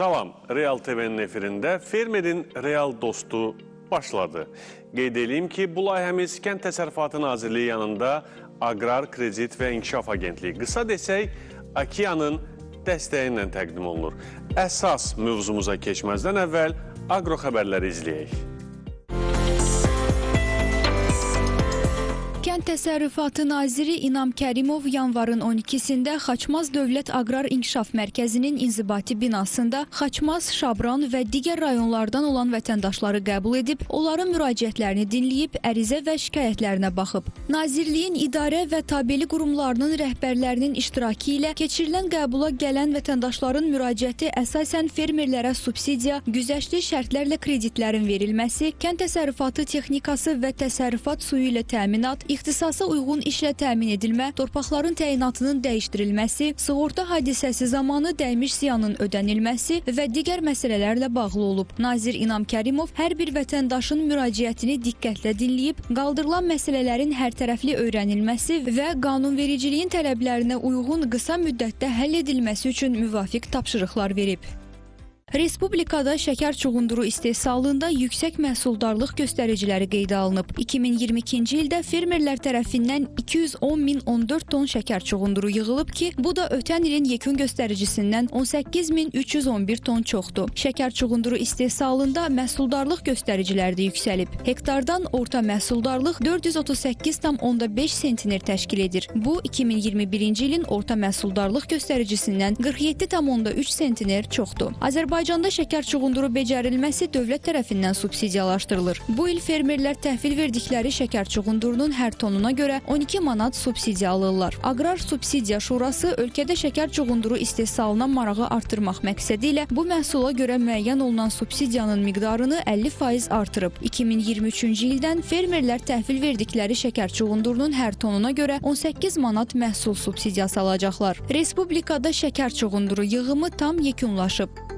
Salam, Real TV'nin efirində Fermerin Real Dostu başladı. Qeyd edeyim ki, bu layihəmiz Kənd Təsərrüfatı Nazirliyi yanında Aqrar Kredit və İnkişaf Agentliyi, qısa desək, Akiyanın dəstəyi ilə təqdim olunur. Əsas mövzumuza keçməzdən əvvəl aqro xəbərləri izləyək. Təsərrüfatı Naziri İnam Kərimov yanvarın 12-sində Xaçmaz Dövlət Aqrar İnkişaf Mərkəzinin inzibati binasında Xaçmaz, Şabran və digər rayonlardan olan vətəndaşları qəbul edib, onların müraciətlərini dinləyib, ərizə və şikayətlərinə baxıb. Nazirliyin idarə və tabeli qurumlarının rəhbərlərinin iştirakı ilə keçirilən qəbula gələn vətəndaşların müraciəti əsasən fermerlərə subsidiya, güzəştli şərtlərlə kreditlərin verilməsi, kənd təsərrüfatı texnikası və təsərrüfat suyu ilə təminat, ixtisasa uyğun işlə təmin edilmə, torpaqların təyinatının dəyişdirilməsi, sığorta hadisəsi zamanı dəymiş ziyanın ödənilməsi və digər məsələlərlə bağlı olub. Nazir İnam Kərimov hər bir vətəndaşın müraciətini diqqətlə dinləyib, qaldırılan məsələlərin hərtərəfli öyrənilməsi və qanunvericiliyin tələblərinə uyğun qısa müddətdə həll edilməsi üçün müvafiq tapşırıqlar verib. Respublikada şəkər çuğunduru istehsalında yüksək məhsuldarlıq göstəriciləri qeydə alınıb. 2022-ci ildə fermerlər tərəfindən 210 min 14 ton şəkər çuğunduru yığılıb ki, bu da ötən ilin yekun göstəricisindən 18 min 311 ton çoxdur. Şəkər çuğunduru istehsalında məhsuldarlıq göstəriciləri də yüksəlib. Hektardan orta məhsuldarlıq 438,5 sentiner təşkil edir. Bu 2021-ci ilin orta məhsuldarlıq göstəricisindən 47,3 sentiner çoxdur. Azərbaycanda şəkər çuğunduru becərilməsi dövlət tərəfindən subsidiyalaşdırılır. Bu il fermerlər təhvil verdikləri şəkər çuğundurunun hər tonuna görə 12 manat subsidiya alırlar. Aqrar Subsidiya Şurası ölkədə şəkər çuğunduru istehsalına marağı artırmaq məqsədi ilə bu məhsula görə müəyyən olunan subsidiyanın miqdarını 50% artırıb. 2023-cü ildən fermerlər təhvil verdikləri şəkər çuğundurunun hər tonuna görə 18 manat məhsul subsidiyası alacaqlar. Respublikada şəkər çuğunduru yığımı tam yekunlaşıb.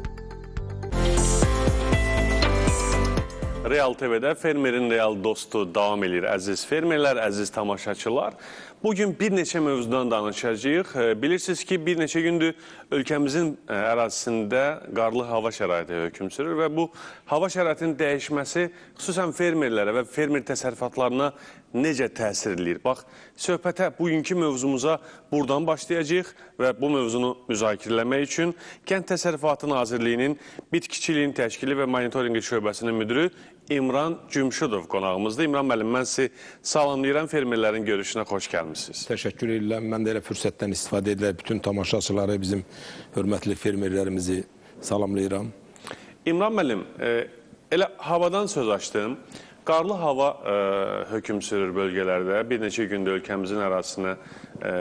Real TV'də Fermerin Real Dostu davam edir. Əziz fermerlər, əziz tamaşaçılar. Bugün bir neçə mövzudan danışacağıq. E, Bilirsiniz ki, bir neçə gündür ölkəmizin e, ərazisində qarlı hava şəraiti hökm sürür və bu hava şəraitinin dəyişməsi xüsusən fermerlərə və fermer təsərrüfatlarına necə təsir edir? Bax, söhbətə bugünkü mövzumuza buradan başlayacağıq və bu mövzunu müzakirələmək üçün Kənd Təsərrüfatı Nazirliyinin Bitkiçiliyin Təşkili və Monitorinqi Şöbəsinin müdürü İmran Cümşudov qonağımızda. İmran müəllim, mən sizi salamlayıram. Fermerlərin görüşünə xoş gəlmisiniz. Təşəkkür edirəm. Mən də elə fürsətdən istifadə edilərək bütün tamaşaçıları, bizim hörmətli fermerlərimizi salamlayıram. İmran müəllim, e, elə havadan söz açdım. Qarlı hava e, hökm sürür bölgələrdə. Bir neçə gündə ölkəmizin ərazisinə e,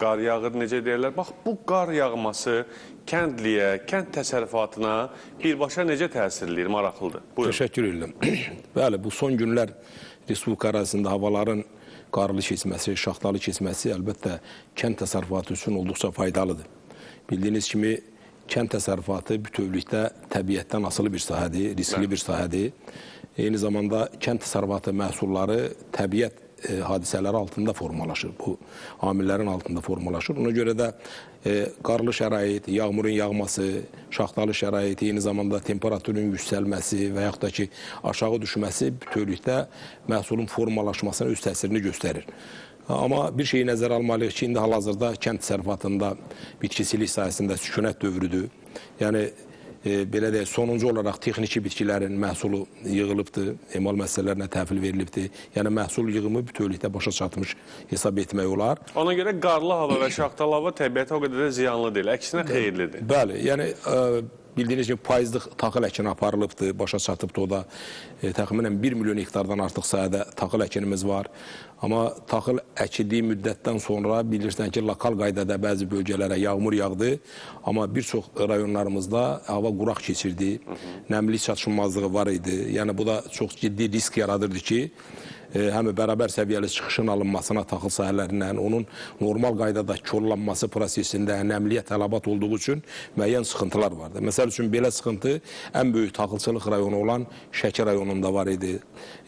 qar yağır, necə deyirlər. Bax, bu qar yağması kəndliyə, kənd təsərrüfatına birbaşa necə təsir edir? Maraqlıdır. Buyurun. Təşəkkür edirəm. Bəli, bu son günlər Respublika ərazisində havaların qarlı keçməsi, şaxtalı keçməsi əlbəttə kənd təsərrüfatı üçün olduqca faydalıdır. Bildiyiniz kimi kənd təsərrüfatı bütövlükdə təbiətdən asılı bir sahədir, riskli bir sahədir. Eyni zamanda kənd təsərrüfatı məhsulları təbiət e, hadisələri altında formalaşır. Bu amillərin altında formalaşır. Ona görə də e, qarlı şərait, yağmurun yağması, şaxtalı şərait, eyni zamanda temperaturun yüksəlməsi və yaxud da ki, aşağı düşməsi bütövlükdə məhsulun formalaşmasına öz təsirini göstərir. Amma bir şeyi nəzərə almalıyıq ki, indi hal-hazırda kənd təsərrüfatında bitkisilik sahəsində sükunət dövrüdür. Yəni belə deyək, sonuncu olaraq texniki bitkilərin məhsulu yığılıbdır, emal müəssisələrinə təhvil verilibdir. Yəni məhsul yığımı bütövlükdə başa çatmış hesab etmək olar. Ona görə qarlı hava və şaxtalı hava təbiətə o qədər də ziyanlı deyil. Əksinə xeyirlidir. Bəli, yəni ə, bildiyiniz kimi payızlıq taxıl əkini aparılıbdır, başa çatıbdır o da. E, təxminən 1 milyon hektardan artıq sayədə taxıl əkinimiz var. Amma taxıl əkildiyi müddətdən sonra bilirsən ki, lokal qaydada bəzi bölgələrə yağmur yağdı, amma bir çox rayonlarımızda hava quraq keçirdi, nəmlik çatışmazlığı var idi. Yəni bu da çox ciddi risk yaradırdı ki, həm bərabər səviyyəli çıxışın alınmasına taxıl sahələrindən, onun normal qaydada korlanması prosesində nəmliyə tələbat olduğu üçün müəyyən sıxıntılar vardı. Məsəl üçün belə sıxıntı ən böyük taxılçılıq rayonu olan Şəki rayonunda var idi.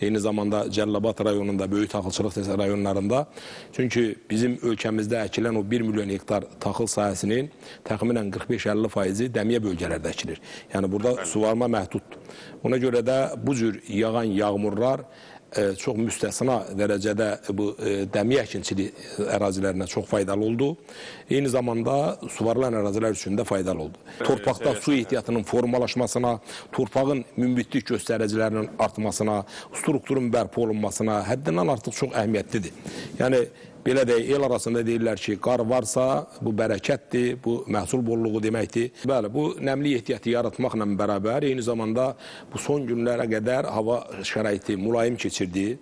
Eyni zamanda Cəlilabad rayonunda, böyük taxılçılıq rayonlarında. Çünki bizim ölkəmizdə əkilən o 1 milyon hektar taxıl sahəsinin təxminən 45-50 faizi dəmiyə bölgələrdə əkilir. Yəni burada suvarma məhduddur. Ona görə də bu cür yağan yağmurlar e, çox müstəsna dərəcədə bu e, dəmiyə əkinçili ərazilərinə çox faydalı oldu. Eyni zamanda suvarılan ərazilər üçün də faydalı oldu. Torpaqda su ehtiyatının formalaşmasına, torpağın münbitlik göstəricilərinin artmasına, strukturun bərpa olunmasına həddindən artıq çox əhəmiyyətlidir. Yəni Belə də el arasında deyirlər ki, qar varsa bu bərəkətdir, bu məhsul bolluğu deməkdir. Bəli, bu nəmli ehtiyatı yaratmaqla bərabər eyni zamanda bu son günlərə qədər hava şəraiti mülayim keçirdi.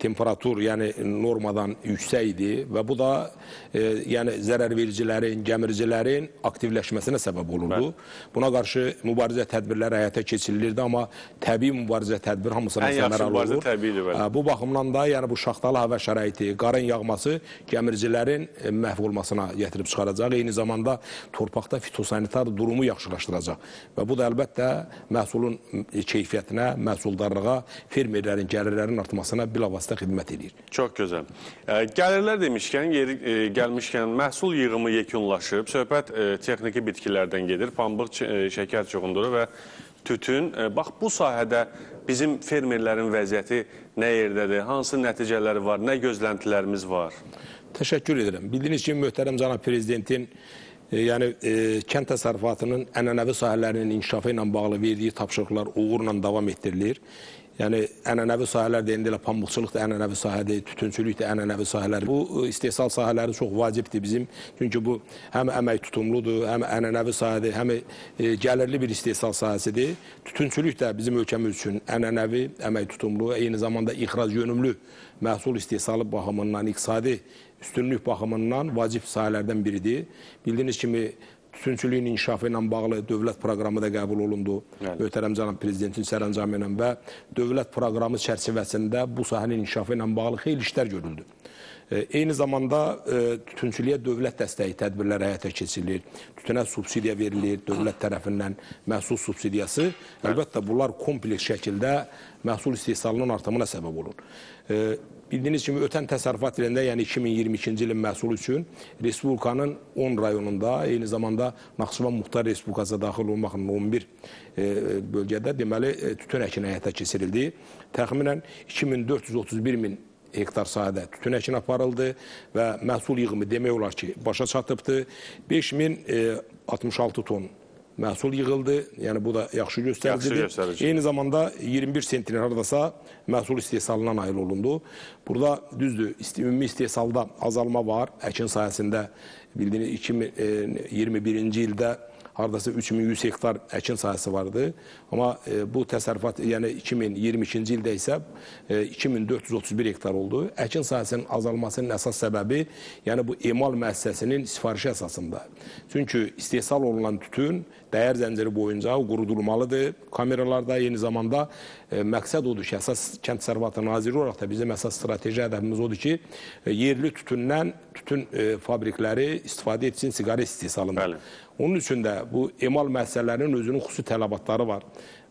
Temperatur yəni normadan yüksək idi və bu da e, yəni zərərvericilərin, gəmiricilərin aktivləşməsinə səbəb olurdu. Buna qarşı mübarizə tədbirləri həyata keçirilirdi, amma təbii mübarizə tədbir hamısına səmərəli olur. təbiidir, bəli. Hə, Bu baxımdan da yəni bu şaxtalı hava şəraiti, qarın yağması gəmiricilərin e, məhv olmasına gətirib çıxaracaq. Eyni zamanda torpaqda fitosanitar durumu yaxşılaşdıracaq. Və bu da əlbəttə məhsulun e, keyfiyyətinə, məhsuldarlığa, fermerlərin gəlirlərinin artmasına bilavasitə xidmət edir. Çox gözəl. Gəlirlər demişkən, yeri gəlmişkən məhsul yığımı yekunlaşıb. Söhbət texniki bitkilərdən gedir. Pambıq, şəkər çoxunduru və tütün. Bax bu sahədə bizim fermerlərin vəziyyəti nə yerdədir? Hansı nəticələri var? Nə gözləntilərimiz var? Təşəkkür edirəm. Bildiyiniz kimi möhtərəm cənab prezidentin e, yəni e, kənd təsərrüfatının ənənəvi sahələrinin inkişafı ilə bağlı verdiyi tapşırıqlar uğurla davam etdirilir. Yəni ənənəvi sahələr də indi elə pambıqçılıq da ənənəvi sahədir, tütünçülük də ənənəvi sahələr. Bu e, istehsal sahələri çox vacibdir bizim. Çünki bu həm əmək tutumludur, həm ənənəvi sahədir, həm e, gəlirli bir istehsal sahəsidir. Tütünçülük də bizim ölkəmiz üçün ənənəvi, əmək tutumlu, eyni zamanda ixrac yönümlü məhsul istehsalı baxımından, iqtisadi üstünlük baxımından vacib sahələrdən biridir. Bildiyiniz kimi tütünçülüyün inkişafı ilə bağlı dövlət proqramı da qəbul olundu. Bəli. Möhtərəm cənab prezidentin sərəncamı ilə və dövlət proqramı çərçivəsində bu sahənin inkişafı ilə bağlı xeyli işlər görüldü. E, Eyni zamanda e, tütünçülüyə dövlət dəstəyi tədbirlər həyata keçirilir. Tütünə subsidiya verilir dövlət tərəfindən məhsul subsidiyası. Əlbəttə bunlar kompleks şəkildə məhsul istehsalının artımına səbəb olur. E, Bildiyiniz kimi ötən təsərrüfat ilində, yəni 2022-ci ilin məhsulu üçün Respublikanın 10 rayonunda, eyni zamanda Naxçıvan Muxtar Respublikasına daxil olmaqla 11 e, bölgədə deməli tütün əkini həyata keçirildi. Təxminən 2431 min hektar sahədə tütün əkini aparıldı və məhsul yığımı demək olar ki, başa çatıbdı. 5066 ton məhsul yığıldı. Yəni bu da yaxşı göstəricidir. Yaxşı göstərici. Eyni zamanda 21 sentner hardasa məhsul istehsalına nail olundu. Burada düzdür, ümumi istehsalda azalma var. Əkin sahəsində bildiyiniz 2021-ci ildə hardasa 3100 hektar əkin sahəsi vardı. Amma e, bu təsərrüfat, yəni 2022-ci ildə isə e, 2431 hektar oldu. Əkin sahəsinin azalmasının əsas səbəbi, yəni bu emal müəssisəsinin sifarişi əsasında. Çünki istehsal olunan tütün dəyər zənciri boyunca qurudulmalıdır. Kameralarda eyni zamanda e, məqsəd odur ki, əsas kənd təsərrüfatı naziri olaraq da bizim əsas strateji hədəfimiz odur ki, e, yerli tütündən tütün e, fabrikləri istifadə etsin siqaret istehsalında. Bəli. Onun üçün də bu emal müəssisələrinin özünün xüsusi tələbatları var.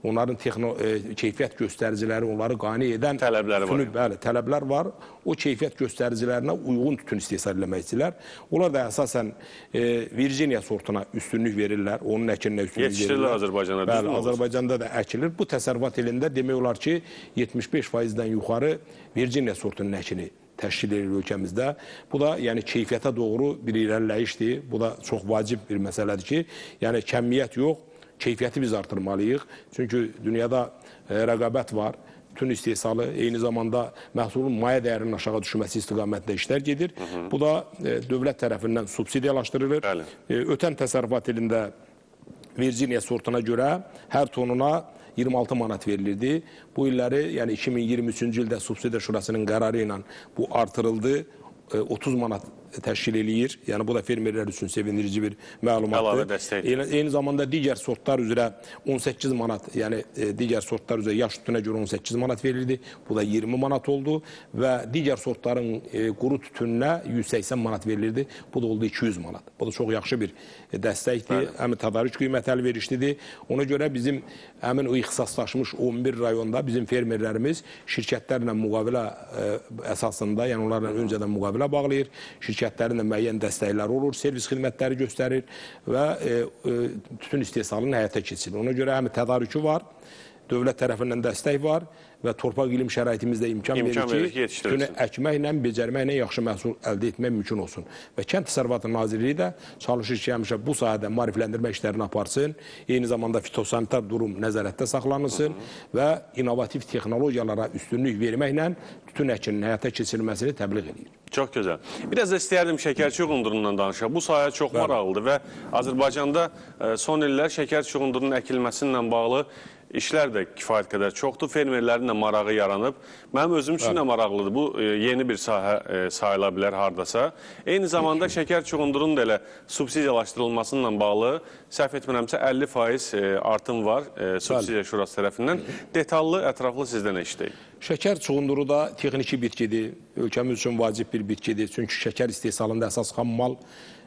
Onların texno, e, keyfiyyət göstəriciləri, onları qane edən Tələbləri var. tütünü- Bəli, tələblər var. O keyfiyyət göstəricilərinə uyğun tütün istehsal eləmək istəyirlər. Onlar da əsasən e, Virginia sortuna üstünlük verirlər. Onun əkininə üstünlük Yetişdirilir verirlər. Azərbaycana, Bəli, düzdürmü? Azərbaycanda da əkilir. Bu təsərrüfat ilində demək olar ki, 75%-dən yuxarı Virginia sortunun əkini təşkil edilir ölkəmizdə. Bu da yəni keyfiyyətə doğru bir irəliləyişdir. Bu da çox vacib bir məsələdir ki, yəni kəmiyyət yox, keyfiyyəti biz artırmalıyıq. Çünki dünyada e, rəqabət var. Tütün istehsalı, eyni zamanda məhsulun maya dəyərinin aşağı düşməsi istiqamətində işlər gedir. Bu da e, dövlət tərəfindən subsidiyalaşdırılır. E, ötən təsərrüfat ilində Virginia sortuna görə hər tonuna 26 manat verilirdi. Bu illəri, yəni 2023-cü ildə subsidiya şurasının qərarı ilə bu artırıldı. E, 30 manat təşkil eləyir. Yəni bu da fermerlər üçün sevindirici bir məlumatdır. Əlavə dəstəkdir. Eyni, eyni zamanda digər sortlar üzrə 18 manat, yəni e, digər sortlar üzrə yaş tütünə görə 18 manat verildi. Bu da 20 manat oldu və digər sortların e, quru tütününə 180 manat verilirdi. Bu da oldu 200 manat. Bu da çox yaxşı bir dəstəkdir. Həmin tədarük qiyməti əlverişlidir. Ona görə bizim həmin o ixtisaslaşmış 11 rayonda bizim fermerlərimiz şirkətlərlə müqavilə e, əsasında, yəni onlarla öncədən müqavilə bağlayır. Şirkətlərin də müəyyən dəstəkləri olur, servis xidmətləri göstərir və e, e, tütün istehsalını həyata keçirir. Ona görə həm tədarükü var, dövlət tərəfindən dəstək var və torpaq iqlim şəraitimizdə imkan, İmkan verir ki, ki, tütünü əkməklə, becərməklə yaxşı məhsul əldə etmək mümkün olsun. Və Kənd Təsərrüfatı Nazirliyi də çalışır ki, həmişə bu sahədə maarifləndirmə işlərini aparsın, eyni zamanda fitosanitar durum nəzarətdə saxlanılsın və innovativ texnologiyalara üstünlük verməklə tütün əkinin həyata keçirilməsini təbliğ edir. Çox gözəl. Biraz da istəyərdim şəkər çuğundurundan danışaq. Bu sahə çox maraqlıdır və Azərbaycanda e, son illər şəkər çuğundurunun əkilməsi ilə bağlı işlər də kifayət qədər çoxdur. Fermerlərin də marağı yaranıb. Mənim özüm üçün də maraqlıdır. Bu e, yeni bir sahə e, sayıla bilər hardasa. Eyni zamanda şəkər çuğundurunun da elə subsidiyalaşdırılması ilə bağlı səhv etmirəmsə 50% e, artım var e, subsidiya şurası tərəfindən. Detallı, ətraflı sizdən eşidək. Şəkər çuğunduru da texniki bitkidir. Ölkəmiz üçün vacib bir bitkidir. Çünki şəkər istehsalında əsas xam mal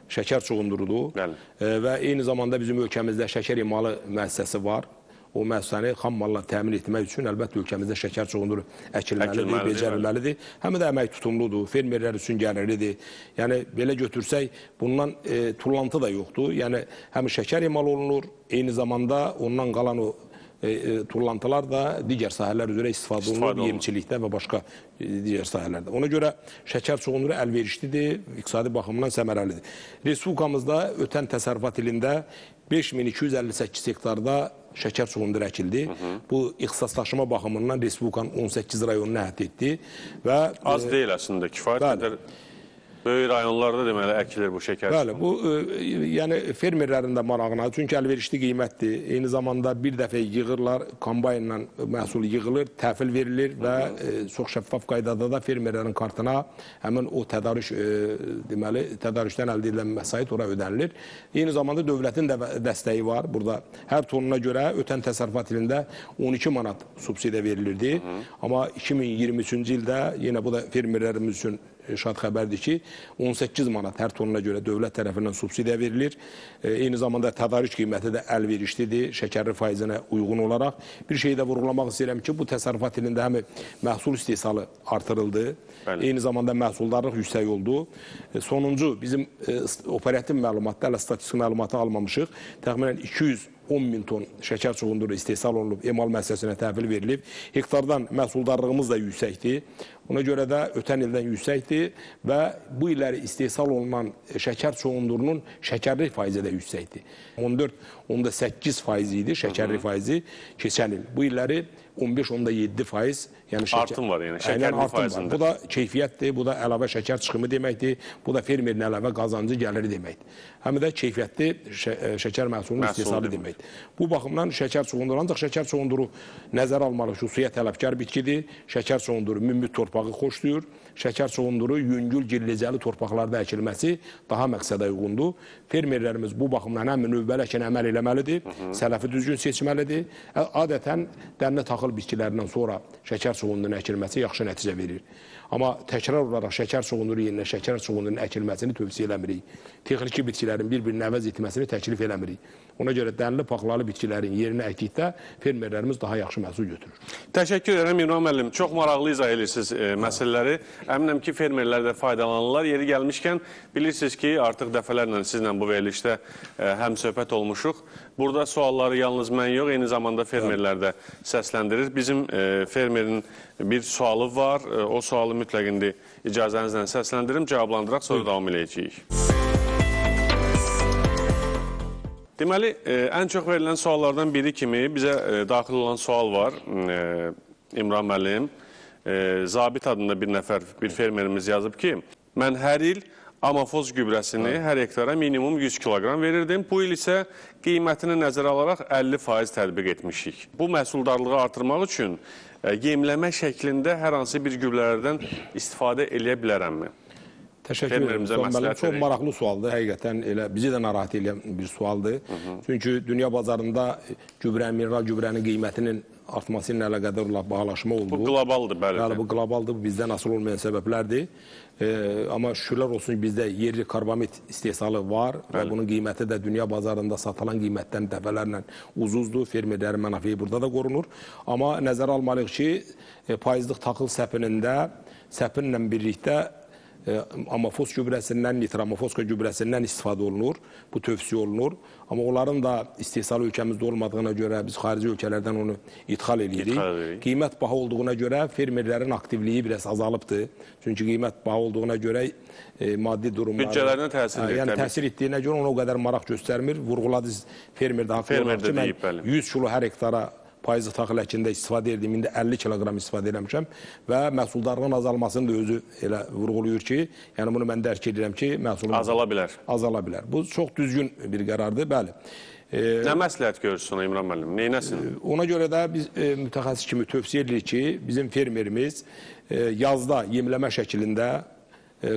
şəkər çuğundurudur. Bəli. E, və eyni zamanda bizim ölkəmizdə şəkər emalı müəssisəsi var. O müəssisəni xam malla təmin etmək üçün əlbəttə ölkəmizdə şəkər çuğunduru əkilməlidir, Əkilməlidir, becərilməlidir. Həm də əmək tutumludur, fermerlər üçün gəlirlidir. Yəni belə götürsək, bundan e, tullantı da yoxdur. Yəni həm şəkər emal olunur, eyni zamanda ondan qalan o e, e, tullantılar da digər sahələr üzrə istifadə İstifadə olunur, yemçilikdə və başqa e, digər sahələrdə. Ona görə şəkər çuğunduru əlverişlidir, iqtisadi baxımdan səmərəlidir. Respublikamızda ötən təsərrüfat ilində 5258 hektarda şəkər çuğunduru əkildi. Bu ixtisaslaşma baxımından Respublikanın 18 rayonunu əhatə etdi və Az deyil əslində, kifayət qədər böyük rayonlarda deməli əkilir bu şəkər. Bəli, bu e, yəni fermerlərin də marağına, çünki əlverişli qiymətdir. Eyni zamanda bir dəfə yığırlar, kombaynla məhsul yığılır, təhvil verilir və e, çox şəffaf qaydada da fermerlərin kartına həmin o tədarük e, deməli tədarükdən əldə edilən vəsait ora ödənilir. Eyni zamanda dövlətin də dəstəyi var. Burada hər tonuna görə ötən təsərrüfat ilində 12 manat subsidiya verilirdi. Amma 2023-cü ildə yenə bu da fermerlərimiz üçün şad xəbərdir ki, 18 manat hər tonuna görə dövlət tərəfindən subsidiya verilir. E, eyni zamanda tədarük qiyməti də əlverişlidir, şəkərli faizinə uyğun olaraq. Bir şey də vurğulamaq istəyirəm ki, bu təsərrüfat ilində həm məhsul istehsalı artırıldı, Bəli. eyni zamanda məhsuldarlıq yüksək oldu. E, sonuncu bizim e, operativ məlumatda, hələ statistik məlumatı almamışıq. Təxminən 200 10 min ton şəkər çuğunduru istehsal olunub, emal müəssisəsinə təhvil verilib. Hektardan məhsuldarlığımız da yüksəkdir. Ona görə də ötən ildən yüksəkdir və bu illəri istehsal olunan şəkər çuğundurunun şəkərli faizi də yüksəkdir. 14 onda 8 faiz idi şəkərli faizi keçən il. Bu illəri 15.7 faiz, yəni şəkər, Artım var yəni, Aynen, şəkərli artım var. faizində. Bu da keyfiyyətdir, bu da əlavə şəkər çıxımı deməkdir, bu da fermerin əlavə qazancı gəliri deməkdir. Həm də keyfiyyətli şə e, şəkər məhsulunun Məhsul istehsalı demək. deməkdir. Bu baxımdan şəkər çuğunduru, ancaq şəkər çuğunduru nəzərə almalı ki, suya tələbkar bitkidir. Şəkər çuğunduru münbit torpağı xoşlayır. Şəkər çuğunduru yüngül girlicəli torpaqlarda əkilməsi daha məqsədə uyğundur. Fermerlərimiz bu baxımdan həm növbəli əkin əməl eləməlidir, sələfi düzgün seçməlidir. Adətən dənli taxıl bitkilərindən sonra şəkər çuğundurunun əkilməsi yaxşı nəticə verir. Amma təkrar olaraq şəkər çuğunduru yerinə şəkər çuğundurunun əkilməsini tövsiyə eləmirik. Texniki bitkilərin bir-birini əvəz etməsini təklif eləmirik. Ona görə dənli paxlalı bitkilərin yerinə əkdikdə fermerlərimiz daha yaxşı məhsul götürür. Təşəkkür edirəm İmran müəllim. Çox maraqlı izah edirsiniz e, məsələləri. Əminəm ki, fermerlər də faydalanırlar. Yeri gəlmişkən bilirsiniz ki, artıq dəfələrlə sizlə bu verilişdə e, həm söhbət olmuşuq. Burada sualları yalnız mən yox, eyni zamanda fermerlər də səsləndirir. Bizim e, fermerin bir sualı var. E, o sualı mütləq indi icazənizlə səsləndirim, cavablandıraq, sonra davam edəcəyik. Deməli, e, ən çox verilən suallardan biri kimi bizə e, daxil olan sual var. E, İmran müəllim, Zabit adında bir nəfər, bir fermerimiz yazıb ki, mən hər il amafoz gübrəsini hər hektara minimum 100 kiloqram verirdim. Bu il isə qiymətini nəzərə alaraq 50% tətbiq etmişik. Bu məhsuldarlığı artırmaq üçün yemləmə şəklində hər hansı bir gübrələrdən istifadə eləyə bilərəmmi? Təşəkkür edirəm. müəllim, Çox maraqlı sualdır. Həqiqətən elə bizi də narahat edən bir sualdır. Çünki dünya bazarında gübrənin, mineral gübrənin qiymətinin artması ilə əlaqədar bahalaşma oldu. Bu qlobaldır, bəli. Bəli, bu qlobaldır, bu bizdən asılı olmayan səbəblərdir. E, amma şükürlər olsun ki, bizdə yerli karbamid istehsalı var və bunun qiyməti də dünya bazarında satılan qiymətdən dəfələrlə uzuzdur. Fermerlərin mənafeyi burada da qorunur. Amma nəzərə almalıyıq ki, e, payızlıq taxıl səpinində səpinlə birlikdə e, amafos gübrəsindən, nitromofoska gübrəsindən istifadə olunur. Bu tövsiyə olunur. Amma onların da istehsalı ölkəmizdə olmadığına görə biz xarici ölkələrdən onu ithal edirik. İthal. Qiymət baha olduğuna görə fermerlərin aktivliyi biraz azalıbdır. Çünki qiymət baha olduğuna görə e, maddi durumları Büdcələrinə təsir edir, Yəni təsir etdiyinə görə ona o qədər maraq göstərmir. Vurğuladınız fermer də haqlı Fermer olaraq ki, mən deyib, bəli. 100 kilo hər hektara payızlıq taxıl əkində istifadə etdim. İndi 50 kiloqram istifadə etmişəm və məhsuldarlığın azalmasını da özü elə vurğulayır ki, yəni bunu mən dərk edirəm ki, məhsulun Azala bilər. azala bilər. Bu çox düzgün bir qərardır, bəli. E, Nə məsləhət görürsün İmran müəllim? Neynəsin? Ona görə də biz e, mütəxəssis kimi tövsiyə edirik ki, bizim fermerimiz e, yazda yemləmə şəklində e,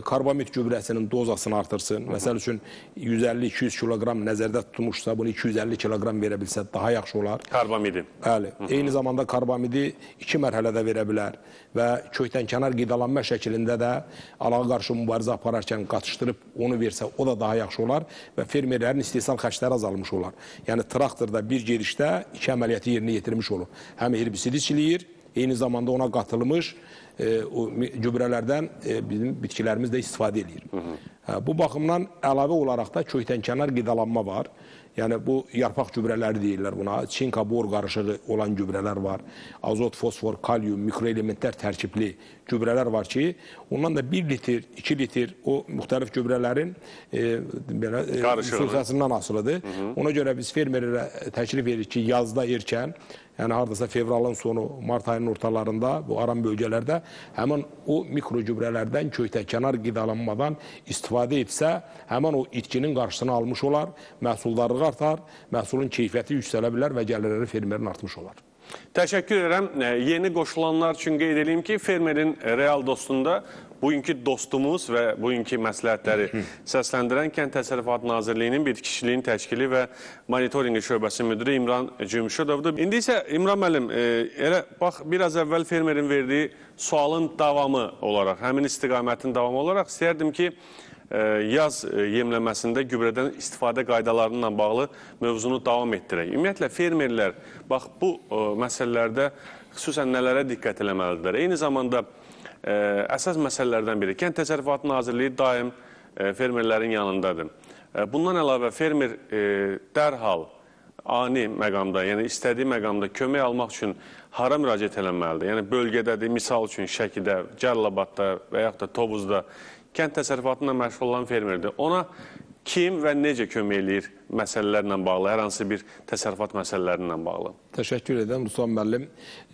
karbamid gübrəsinin dozasını artırsın. Məsəl üçün 150-200 kiloqram nəzərdə tutulmuşsa, bunu 250 kiloqram verə bilsə daha yaxşı olar. Karbamidi. Bəli. Eyni zamanda karbamidi iki mərhələdə verə bilər və kökdənkənar qidalanma şəklində də alağa qarşı mübarizə apararkən qatışdırıb onu versə, o da daha yaxşı olar və fermerlərin istehsal xərcləri azalmış olar. Yəni traktorda bir gedişdə iki əməliyyatı yerinə yetirmiş olur. Həm herbisidi çiləyir, eyni zamanda ona qatılmış e, o gübrələrdən e, bizim bitkilərimiz də istifadə edir. Hə, bu baxımdan əlavə olaraq da kökdənkənar qidalanma var. Yəni bu yarpaq gübrələri deyirlər buna. Çinka bor qarışığı olan gübrələr var. Azot, fosfor, kalyum, mikroelementlər tərkibli gübrələr var ki, ondan da 1 litr, 2 litr o müxtəlif gübrələrin e, belə e, sürfəsindən asılıdır. Ona görə biz fermerlərə təklif edirik ki, yazda erkən Yəni hardasa fevralın sonu, mart ayının ortalarında bu aran bölgələrdə həmin o mikro gübrələrdən kökdənkənar qidalanmadan istifadə etsə, həmin o itkinin qarşısını almış olar, məhsuldarlığı artar, məhsulun keyfiyyəti yüksələ bilər və gəlirləri fermerin artmış olar. Təşəkkür edirəm. Yeni qoşulanlar üçün qeyd edeyim ki, fermerin real dostunda bugünkü dostumuz və bugünkü məsləhətləri səsləndirən Kənd Təsərrüfatı Nazirliyinin bitkişiliyin təşkili və monitorinqi şöbəsi müdiri İmran Cümşudovdur. İndi isə İmran müəllim, e, elə bax biraz əvvəl fermerin verdiyi sualın davamı olaraq, həmin istiqamətin davamı olaraq istəyərdim ki, e, yaz e, yemləməsində gübrədən istifadə qaydalarına bağlı mövzunu davam etdirək. Ümumiyyətlə fermerlər bax bu e, məsələlərdə xüsusən nələrə diqqət eləməlidirlər? Eyni zamanda əsas məsələlərdən biri Kənd Təsərrüfatı Nazirliyi daim e, fermerlərin yanındadır. E, bundan əlavə fermer e, dərhal ani məqamda, yəni istədiyi məqamda kömək almaq üçün hara müraciət eləməlidir? Yəni bölgədədir, misal üçün Şəkidə, Cəlilabadda və yaxud da Tovuzda kənd təsərrüfatıyla məşğul olan fermerdir. Ona kim və necə kömək eləyir məsələlərlə bağlı, hər hansı bir təsərrüfat məsələlərlə bağlı? Təşəkkür edirəm Ruslan müəllim.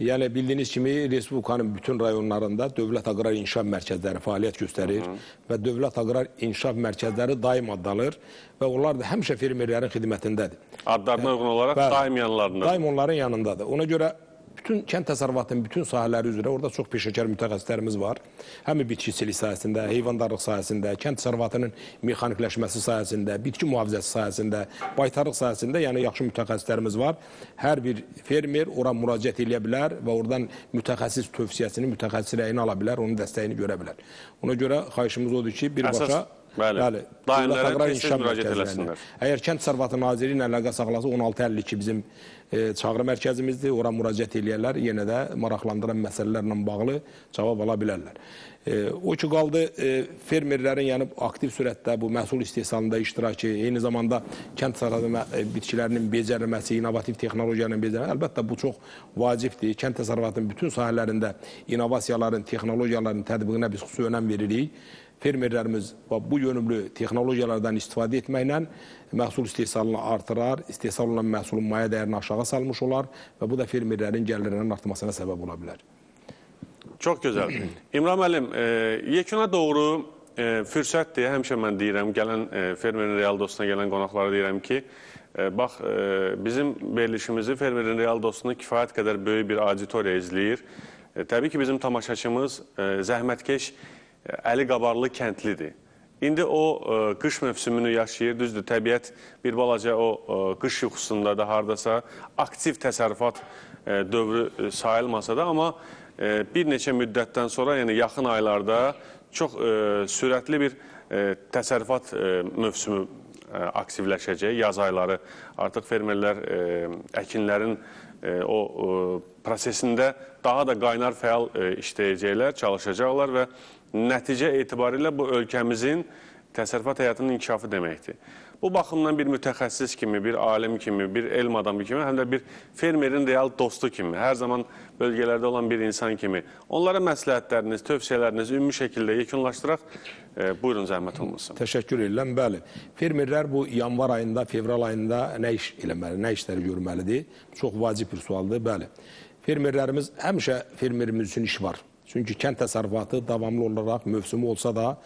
Yəni bildiyiniz kimi Respublikanın bütün rayonlarında dövlət aqrar inkişaf mərkəzləri fəaliyyət göstərir və dövlət aqrar inkişaf mərkəzləri daim addalır və onlar da həmişə fermerlərin xidmətindədir. Adlarına uyğun olaraq daim yanlarında. Daim onların yanındadır. Ona görə bütün kənd təsərrüfatının bütün sahələri üzrə orada çox peşəkar mütəxəssislərimiz var. Həm bitkiçilik sahəsində, heyvandarlıq sahəsində, kənd təsərrüfatının mexanikləşməsi sahəsində, bitki mühafizəsi sahəsində, baytarlıq sahəsində, yəni yaxşı mütəxəssislərimiz var. Hər bir fermer ora müraciət edə bilər və oradan mütəxəssis tövsiyəsini, mütəxəssis rəyini ala bilər, onun dəstəyini görə bilər. Ona görə xahişimiz odur ki, birbaşa Əsas- bəli, daimlərə Dövlət Aqrar tez-tez müraciət eləsinlər. Əgər Kənd Təsərrüfatı Naziri ilə əlaqə saxlasa 1652 bizim e, çağrı mərkəzimizdir. Ora müraciət eləyərlər. Yenə də maraqlandıran məsələlərlə bağlı cavab ala bilərlər. E, o ki qaldı e, fermerlərin yəni aktiv sürətdə bu məhsul istehsalında iştirakı, eyni zamanda kənd təsərrüfatı e, bitkilərinin becərilməsi, innovativ texnologiyanın becərilməsi əlbəttə bu çox vacibdir. Kənd təsərrüfatının bütün sahələrində innovasiyaların, texnologiyaların tətbiqinə biz xüsusi önəm veririk fermerlərimiz bu yönümlü texnologiyalardan istifadə etməklə məhsul istehsalını artırar, istehsal olunan məhsulun maya dəyərini aşağı salmış olar və bu da fermerlərin gəlirlərinin artmasına səbəb ola bilər. Çox gözəl. İmran müəllim, e, yekuna doğru e, fürsətdir. Həmişə mən deyirəm, gələn e, fermerin real dostuna gələn qonaqlara deyirəm ki, e, bax e, bizim verilişimizi fermerin real dostunu kifayət qədər böyük bir auditoriya izləyir. E, təbii ki, bizim tamaşaçımız zəhmətkeş, əli qabarlı kəndlidir. İndi o e, qış mövsümünü yaşayır, düzdür. Təbiət bir balaca o e, qış yuxusunda da hardasa aktiv təsərrüfat e, dövrü e, sayılmasa da, amma e, bir neçə müddətdən sonra, yəni yaxın aylarda çox e, sürətli bir e, təsərrüfat e, mövsümü e, aktivləşəcək. Yaz ayları artıq fermerlər e, əkinlərin e, o e, prosesində daha da qaynar fəal e, işləyəcəklər, çalışacaqlar və nəticə etibarilə bu ölkəmizin təsərrüfat həyatının inkişafı deməkdir. Bu baxımdan bir mütəxəssis kimi, bir alim kimi, bir elm adamı kimi, həm də bir fermerin real dostu kimi, hər zaman bölgələrdə olan bir insan kimi onlara məsləhətləriniz, tövsiyələriniz ümumi şəkildə yekunlaşdıraq. E, buyurun zəhmət olmasın. Təşəkkür edirəm. Bəli. Fermerlər bu yanvar ayında, fevral ayında nə iş eləməli, nə işləri görməlidir? Çox vacib bir sualdır. Bəli. Fermerlərimiz həmişə fermerimiz üçün iş var. Çünki kənd təsərrüfatı davamlı olaraq mövsümü olsa da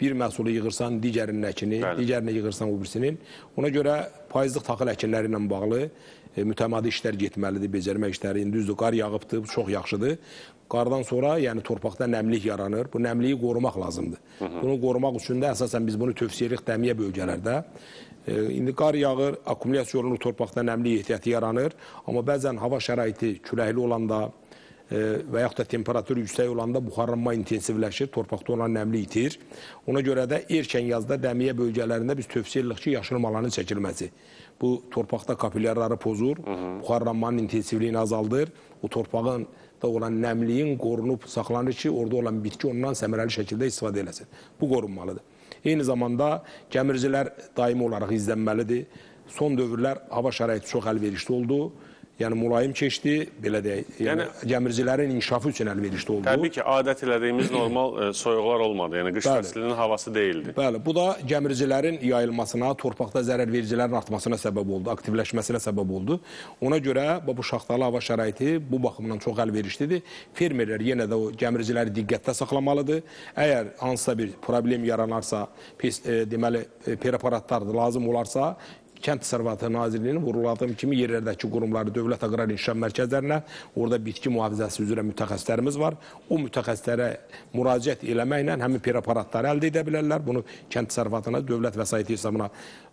bir məhsulu yığırsan digərinin əkini, Bəli. digərini yığırsan o birisinin. Ona görə payızlıq taxıl əkinləri ilə bağlı e, mütəmadi işlər getməlidir, becərmə işləri. İndi düzdür, qar yağıbdır, çox yaxşıdır. Qardan sonra yəni torpaqda nəmlik yaranır. Bu nəmliyi qorumaq lazımdır. Bunu qorumaq üçün də əsasən biz bunu tövsiyə edirik dəmiyə bölgələrdə. E, indi qar yağır, akkumulyasiya olunur, torpaqda nəmlik ehtiyatı yaranır. Amma bəzən hava şəraiti küləkli olanda, və yaxud da temperatur yüksək olanda buxarlanma intensivləşir, torpaqda olan nəmli itir. Ona görə də erkən yazda dəmiyə bölgələrində biz tövsiyə edirik ki, yaşılmaların çəkilməsi. Bu torpaqda kapilyarları pozur, buxarlanmanın intensivliyini azaldır. O torpağın da olan nəmliyin qorunub saxlanır ki, orada olan bitki ondan səmərəli şəkildə istifadə eləsin. Bu qorunmalıdır. Eyni zamanda gəmiricilər daimi olaraq izlənməlidir. Son dövrlər hava şəraiti çox əlverişli oldu. Yəni mülayim keçdi, belə deyək. Yəni, yəni gəmiricilərin inkişafı üçün əlverişli oldu. Təbii ki, adət elədiyimiz normal e, soyuqlar olmadı. Yəni qış fəslinin havası deyildi. Bəli, bu da gəmiricilərin yayılmasına, torpaqda zərər vericilərin artmasına səbəb oldu, aktivləşməsinə səbəb oldu. Ona görə bu şaxtalı hava şəraiti bu baxımdan çox əlverişlidir. Fermerlər yenə də o gəmiriciləri diqqətdə saxlamalıdır. Əgər hansısa bir problem yaranarsa, pis, e, deməli e, preparatlar lazım olarsa, Kənd Təsərrüfatı Nazirliyinin vurguladığım kimi yerlərdəki qurumları Dövlət Aqrar İnkişaf Mərkəzlərinə, orada bitki mühafizəsi üzrə mütəxəssislərimiz var. O mütəxəssislərə müraciət eləməklə həmin preparatları əldə edə bilərlər. Bunu kənd təsərrüfatına dövlət vəsaiti hesabına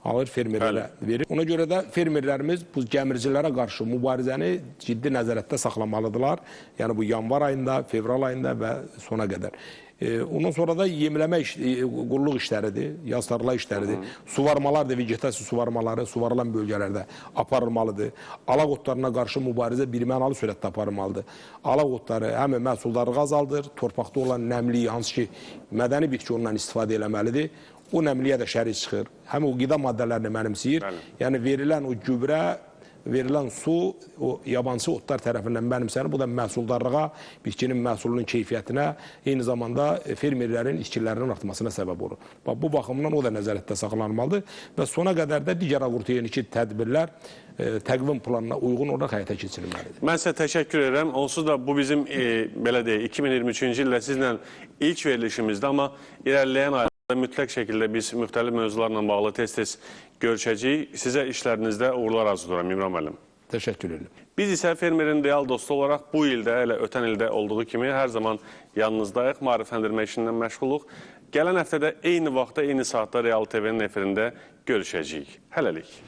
alır, fermerlərə verir. Ona görə də fermerlərimiz bu gəmiricilərə qarşı mübarizəni ciddi nəzarətdə saxlamalıdırlar. Yəni bu yanvar ayında, fevral ayında və sona qədər. Ondan sonra da yemləmə iş, e, qulluq işləridir, yaz tarla işləridir. Suvarmalar da vegetasiya suvarmaları suvarılan bölgələrdə aparılmalıdır. Alaq otlarına qarşı mübarizə birmənalı sürətdə aparılmalıdır. Alaq otları həm məhsuldarlığı azaldır, torpaqda olan nəmliyi hansı ki mədəni bitki ondan istifadə eləməlidir. O nəmliyə də şərik çıxır. Həm o qida maddələrini mənimsəyir. Bəli. Yəni verilən o gübrə verilən su o yabancı otlar tərəfindən mənimsənir. Bu da məhsuldarlığa, bitkinin məhsulunun keyfiyyətinə, eyni zamanda e, fermerlərin işçilərinin artmasına səbəb olur. Bax, bu baxımdan o da nəzarətdə saxlanılmalıdır və sona qədər də digər aqroteyeniki tədbirlər e, təqvim planına uyğun olaraq həyata keçirilməlidir. Mən sizə təşəkkür edirəm. Onsuz da bu bizim e, belə deyək 2023-cü ildə sizlə ilk verilişimizdə, amma irəliləyən aylarda mütləq şəkildə biz müxtəlif mövzularla bağlı tez-tez görüşəcəyik. Sizə işlərinizdə uğurlar arzulayıram İmran müəllim. Təşəkkür edirəm. Biz isə fermerin real dostu olaraq bu ildə, elə ötən ildə olduğu kimi hər zaman yanınızdayıq, maarifləndirmə işindən məşğuluq. Gələn həftədə eyni vaxtda, eyni saatda Real TV-nin efirində görüşəcəyik. Hələlik.